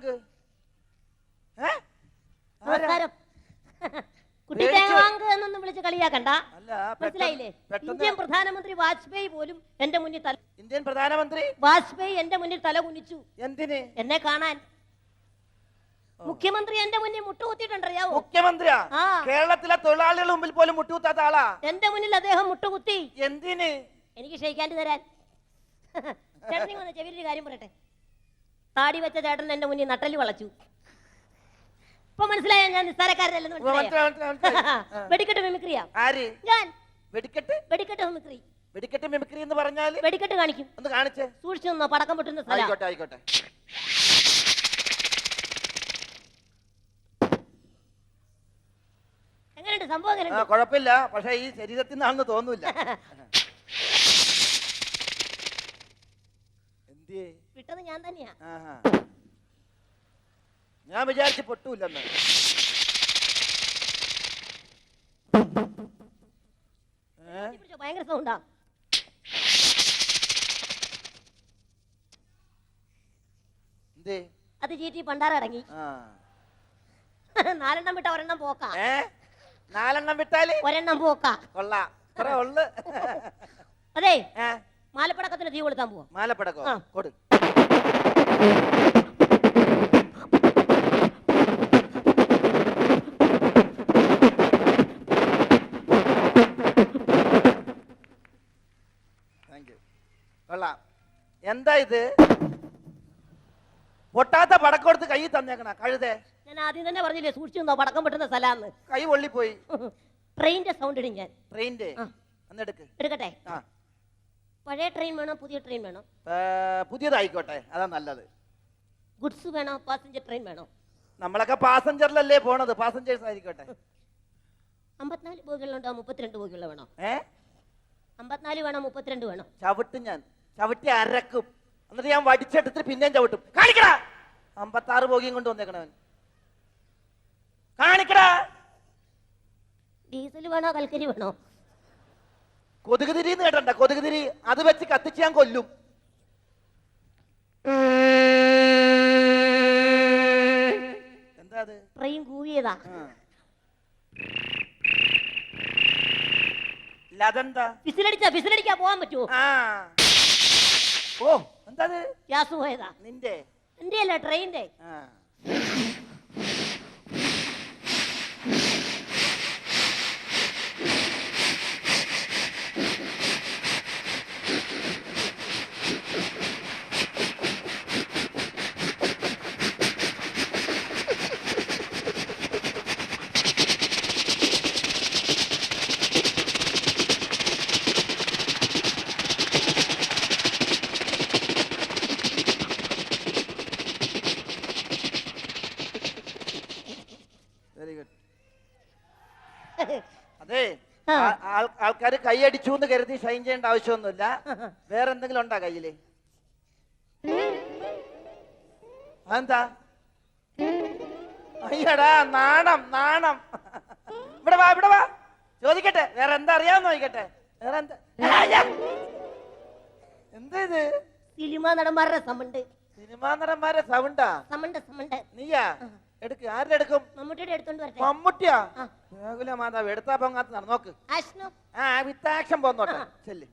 ആരാ? നമസ്കാരം. കുട്ടി എന്നൊന്നും വിളിച്ച് കളിയാക്കണ്ട. മനസ്സിലായില്ലേ? ഇന്ത്യൻ പ്രധാനമന്ത്രി വാജ്പേയി പോലും എന്റെ മുന്നിൽ തല ഇന്ത്യൻ പ്രധാനമന്ത്രി? വാജ്പേയി എന്റെ മുന്നിൽ തല കുനിച്ചു. എന്തിന്? എന്നെ കാണാൻ. മുഖ്യമന്ത്രി എന്റെ മുന്നിൽ മുട്ടുകുത്തിട്ടുണ്ടറിയാവോ മുഖ്യമന്ത്രിയാ. കേരളത്തിലെ തൊഴിലാളികളുടെ മുമ്പിൽ പോലും മുട്ടുകുത്താത്ത ആളാ? എന്റെ മുന്നിൽ അദ്ദേഹം മുട്ടുകുത്തി. എന്തിന്? എനിക്ക് ക്ഷയിക്കാണ്ട് തരാൻ. ചേട്ടനി വന്ന് ചെവിയൊരു കാര്യം പറയട്ടെ. താടി വെച്ച ചേട്ടൻ എന്റെ മുന്നിൽ നട്ടൽ വളച്ചു. ഇപ്പൊ മനസ്സിലായ ഞാൻ നിസ്സാരക്കാരനല്ലെന്ന് മനസ്സിലായോ. വെടിക്കെട്ട് മിമിക്രിയാ ആര്? ഞാൻ. വെടിക്കെട്ട്? വെടിക്കെട്ട് മിമിക്രി. വെടിക്കെട്ട് മിമിക്രി എന്ന് പറഞ്ഞാൽ? വെടിക്കെട്ട് കാണിക്കും. ഒന്ന് കാണിച്ചേ. സൂക്ഷിച്ചു നിന്നോ പടക്കം പൊട്ടുന്ന സ്ഥലം. ആയിക്കോട്ടെ ആയിക്കോട്ടെ. എങ്ങനെയുണ്ട് സംഭവം ആ എങ്ങനെയുണ്ട് കുഴപ്പമില്ല. പക്ഷെ ഈ ശരീരത്തിൽ നിന്നാണെന്ന് തോന്നൂല എന്തിയേ? വിട്ടത് ഞാൻ തന്നെയാ. ആഹാ. ഞാൻ വിചാരിച്ച് പൊട്ടൂല്ലെന്ന്. ഏ? പിടിച്ചോ, ഭയങ്കര സൗണ്ടാ എന്തേ? അത് ചീറ്റി പണ്ടാറടങ്ങി ആ. നാലെണ്ണം വിട്ട ഒരെണ്ണം പോക്കാ. ഏ? നാലെണ്ണം വിട്ടാൽ? ഒരെണ്ണം പോക്കാ. കൊള്ളാം. ഇത്ര ഉള്ളു. അതെ ഏ? മാലപ്പടക്കത്തിന് തീ കൊളുത്താൻ പോവാ. മാലപ്പടക്കോ? ആ. കൊടു. താങ്ക് യു കൊള്ളാം. എന്താ ഇത്? പൊട്ടാത്ത പടക്കെടുത്ത് കൈ തന്നേക്കണ കഴുതേ. ഞാൻ ആദ്യം തന്നെ പറഞ്ഞില്ലേ സൂക്ഷിച്ചു പടക്കം പൊട്ടുന്ന സ്ഥലാന്ന് കൈ പൊള്ളിപ്പോയി. ട്രെയിനിന്റെ സൗണ്ട് ഇടും ഞാൻ. ട്രെയിനിന്റെ എടുക്കട്ടെ? പഴയ ട്രെയിൻ വേണോ പുതിയ ട്രെയിൻ വേണോ? പുതിയതായിക്കോട്ടെ. അതാ നല്ലത്. ഗുഡ്സ് വേണോ പാസഞ്ചർ ട്രെയിൻ വേണോ? നമ്മളൊക്കെ പാസഞ്ചറിലല്ലേ പോണത്. പാസഞ്ചേഴ്സ് ആയിരിക്കട്ടെ. അമ്പത്തിനാല് ബോഗികളുണ്ടോ മുപ്പത്തിരണ്ട് ബോഗികൾ വേണോ? ഏ? അമ്പത്തിനാല് വേണോ മുപ്പത്തിരണ്ട് വേണോ? ചവിട്ടും ഞാൻ. ചവിട്ടി അരക്കും. എന്നിട്ട് ഞാൻ വടിച്ചെടുത്തിട്ട് പിന്നെയും ചവിട്ടും. കാണിക്കടാ! അമ്പത്താറ് ബോഗിയും കൊണ്ട് വന്നേക്കണവൻ. കാണിക്കടാ! ഡീസൽ വേണോ കൽക്കരി വേണോ? കൊതുക് തിരിന്ന് കേട്ടണ്ട കൊതുക് തിരി അത് വെച്ച് കത്തിച്ച് ഞാൻ കൊല്ലും. എന്താ അത് ട്രെയിൻ കൂവിയതാ. ലതെന്താ പറ്റുമോ ആ. ഓ എന്താ അത് ഗ്യാസ് പോയതാ. നിന്റെ? എന്റെ അല്ല ട്രെയിനിന്റെ. ആ വെരി ഗുഡ് അതെ ആ. ആൾക്കാർ കൈയടിച്ചു എന്ന് കരുതി ഷൈൻ ചെയ്യേണ്ട ആവശ്യമൊന്നുമില്ല. വേറെ എന്തെങ്കിലും ഉണ്ടാ കയ്യിൽ? അതെന്താ? അയ്യടാ നാണം നാണം. ഇവിടെ വാ ഇവിടെ വാ. ചോദിക്കട്ടെ വേറെ എന്താ അറിയാമെന്ന് നോക്കട്ടെ വേറെ എന്താ. എന്താ ഇത് സിനിമ നടന്മാരുടെ സമുണ്ട് സിനിമാ നടന്മാരെ സൗണ്ടാ? സമുണ്ട് സമുണ്ട് നീയാ? എടുക്ക് ആരുടെ എടുക്കും? മമ്മൂട്ടിയുടെ എടുത്തോണ്ട് വരട്ടെ. മമ്മൂട്ടിയാ? മാതാവ് എടുത്താ പൊങ്ങാത്ത നടന്നോക്ക്. നോക്ക് ആ വിത്താക്ഷം പോന്നോട്ടെ. ചെല്ല്.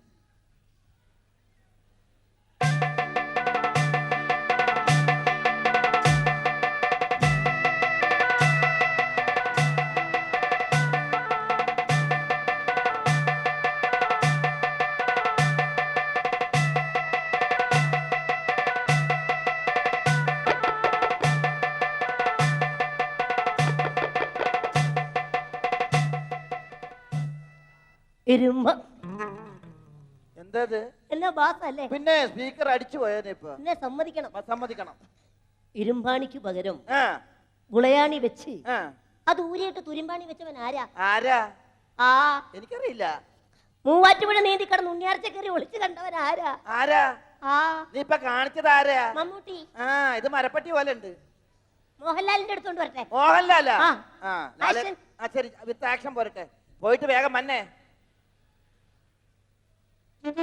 ഇരുമ്പ എന്തത്? എന്നാ ബാസല്ലേ? പിന്നെ സ്പീക്കർ അടിച്ചു പോയേനെ ഇപ്പൊ. എന്നെ സമ്മതിക്കണം. സമ്മതിക്കണം. ഇരുമ്പാണിക്ക് പകരം ആ. ഗുളയാണി വെച്ച് ആ. അത് ഊരിയിട്ട് തുരുമ്പാണി വെച്ചവൻ ആരാ? ആരാ? ആ. എനിക്കറിയില്ല. മൂവാറ്റുപുഴ നീന്തി കിടന്ന് ഉണ്ണിയാർച്ച കയറി ഒളിച്ചു കണ്ടവൻ ആരാ? ആരാ? ആ. നീ ഇപ്പൊ കാണിച്ചത് ആരാ? മമ്മൂട്ടി. ആ ഇത് മരപ്പട്ടി പോലെ ഉണ്ട്. മോഹൻലാലിന്റെ അടുത്തോണ്ട് വരട്ടെ. മോഹൻലാലാ? ആ. ആ ലാല്- Action. ആ ശരി. വിത്ത് ആക്ഷൻ പോരട്ടെ. പോയിട്ട് വേഗം മന്നെ സവാള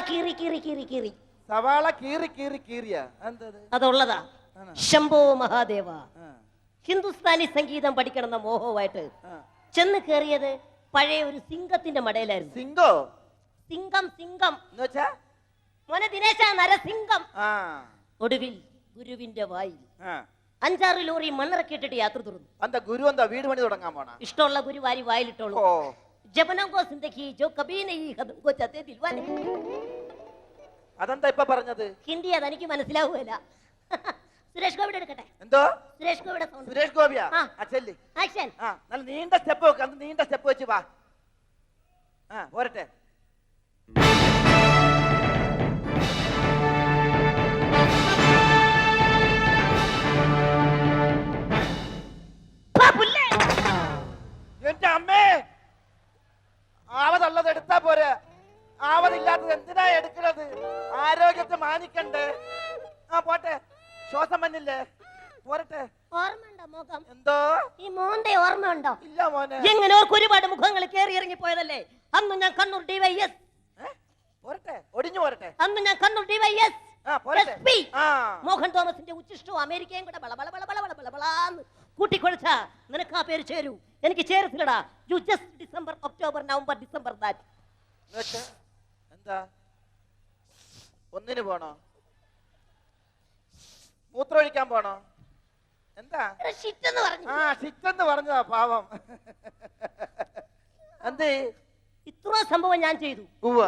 കീറി കീറി കീറി കീറി. സവാള കീറി കീറി കീറിയ. അതുള്ളതാ. ശംഭോ മഹാദേവ. ഹിന്ദുസ്ഥാനി സംഗീതം പഠിക്കണം എന്ന മോഹവുമായിട്ട് ചെന്ന് കയറിയത് പഴയ ഒരു സിംഗത്തിന്റെ മടയിലായിരുന്നു. സിംഗോ? സിംഗം സിംഗം. എന്ന് വെച്ചാ മോനെ ദിനേശ നരസിംഗം. ആ. ഒടുവിൽ ഗുരുവിന്റെ വായിൽ ആ. അഞ്ചാറ് ലോറി മണ്ണിറക്കിയിട്ടിട്ട് യാത്ര തുറന്നു. എന്താ ഗുരു എന്താ വീട് പണി തുടങ്ങാൻ പോണ? ഇഷ്ടമുള്ള ഗുരു വാരി വായിലിട്ടോളൂ. ഓ. ജപനങ്കോ സിന്ദഗി ജോ കബീ നഹീ ഖതം കോ ചാത്തെ ദിൽവാലെ അതെന്താ ഇപ്പൊ പറഞ്ഞത്? ഹിന്ദി അതെനിക്ക് മനസ്സിലാവുകയില്ല. സുരേഷ് ഗോപിയുടെ എടുക്കട്ടെ എന്തോ? സുരേഷ് ഗോപിയുടെ സൗണ്ട് സുരേഷ് ഗോപിയാ? ആ. ആ ചെല്ല്. ആക്ഷൻ. ആ നല്ല നീണ്ട സ്റ്റെപ്പ് വെക്ക്. അന്ന് നീണ്ട സ്റ്റെപ്പ് വെച്ച് വാ. ആ പോരട്ടെ. എന്റെ അമ്മേ! ആവതുള്ളത് എടുത്താ പോരെ. ആവതില്ലാത്തത് എന്തിനാ എടുക്കണത്? ആരോഗ്യത്തെ മാനിക്കണ്ടേ. ആ പോട്ടെ. ശ്വാസം വന്നില്ലേ? പോരട്ടെ. ഓർമ്മയുണ്ടോ മുഖം? എന്തോ? ഈ മോന്റെ ഓർമ്മയുണ്ടോ? ഇല്ല മോനെ. എങ്ങനെ ഓർക്ക് ഒരുപാട് മുഖങ്ങൾ കയറി ഇറങ്ങി പോയതല്ലേ? അന്ന് ഞാൻ കണ്ണൂർ ഡിവൈഎസ്. പോരട്ടെ. ഒടിഞ്ഞു പോരട്ടെ. അന്ന് ഞാൻ കണ്ണൂർ ഡിവൈഎസ്. മോഹൻ തോമസിന്റെ ഉച്ചിഷ്ടവും അമേരിക്കയും കൂടെ ബള ബള ബള ബള ബള ബള ബളാന്ന് കൂട്ടിക്കൊഴിച്ച നിനക്ക് ആ പേര് ചേരൂ. എനിക്ക് ചേരത്തില്ലടാ. You just December October November December that എന്താ? ഒന്നിന് പോണോ? മൂത്രമൊഴിക്കാൻ പോണോ? എന്താ? പറഞ്ഞു. ആ ഷിറ്റെന്ന് പറഞ്ഞതാ പാവം. എന്തേ? ഇത്ര സംഭവം ഞാൻ ചെയ്തു.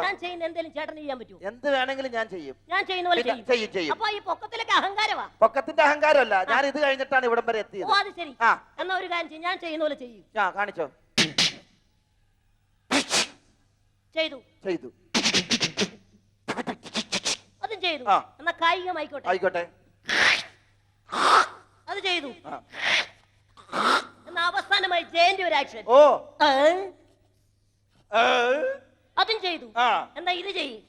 ഞാൻ ചെയ്യുന്ന എന്തെങ്കിലും ചേട്ടന് ചെയ്യാൻ പറ്റുമോ? എന്ത് വേണമെങ്കിലും ഞാൻ ചെയ്യും. ഞാൻ ചെയ്യുന്ന പോലെ പിന്നെ ചെയ്യും. ചെയ്യും, ചെയ്യും. അപ്പൊ ഈ പൊക്കത്തിലൊക്കെ അഹങ്കാരമാ? പൊക്കത്തിന്റെ അഹങ്കാരമല്ല. ഞാൻ ഇത് കഴിഞ്ഞിട്ടാണ് ഇവിടം വരെ ഓ എത്തിയത് അത് ശരി. ആ. എന്നാ ഒരു കാര്യം ചെയ്യും. ഞാൻ ചെയ്യുന്ന പോലെ ചെയ്യും. ആ കാണിച്ചോ. ചെയ്തു. ചെയ്തു. അതും ചെയ്തു. ആ. എന്നാ കായികമായിക്കോട്ടെ. ആയിക്കോട്ടെ. അത് ചെയ്തു. എന്നാ അവസാനമായി ജയന്റെ ഒരു ആക്ഷൻ ഓ. അതും ചെയ്തു. എന്നാ ഇത് ചെയ്യും.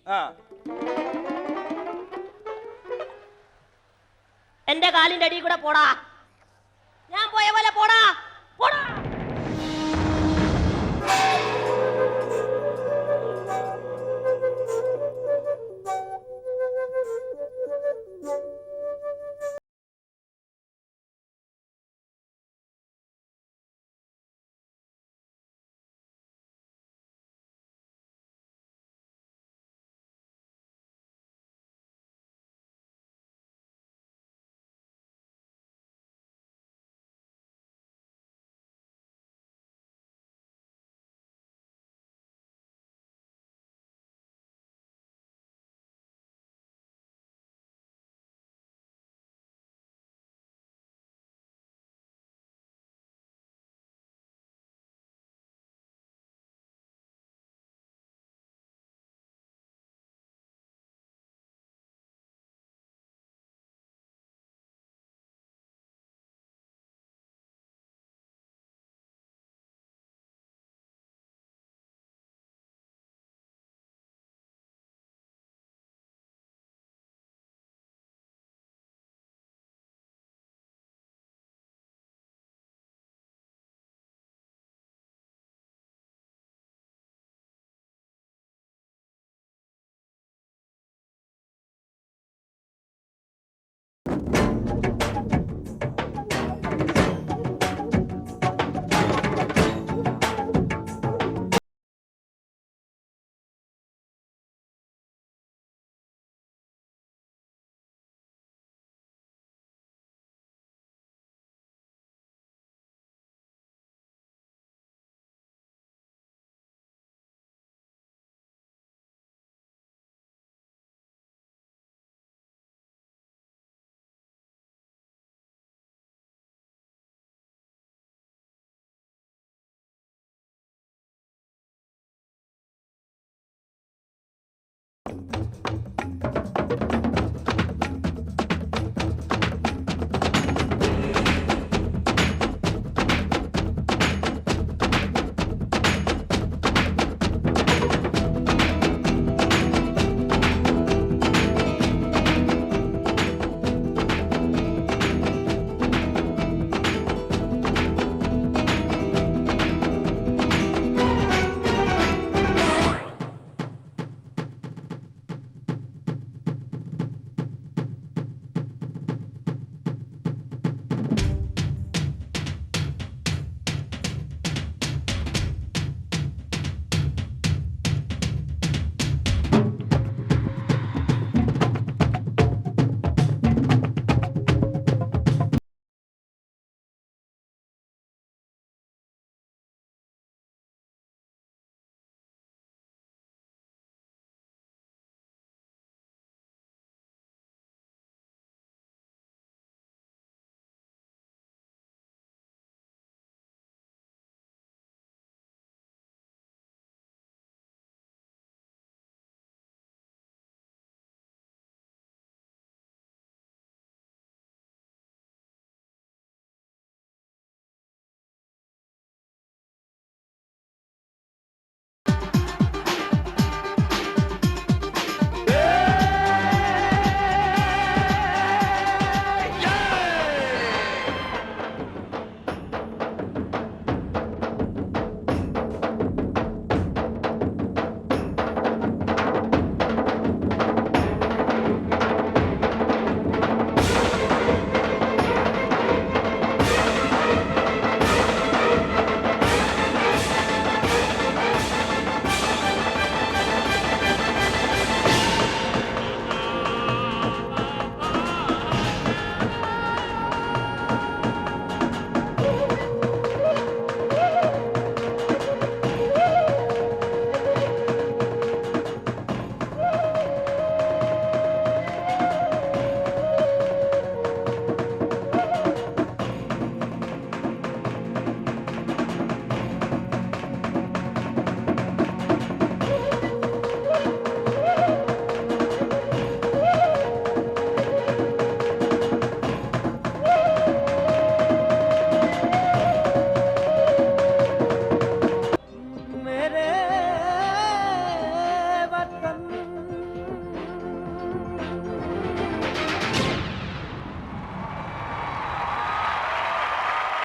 എന്റെ കാലിന്റെ അടിയിൽ കൂടെ പോടാ. ഞാൻ പോയ പോലെ പോടാ. പോടാ.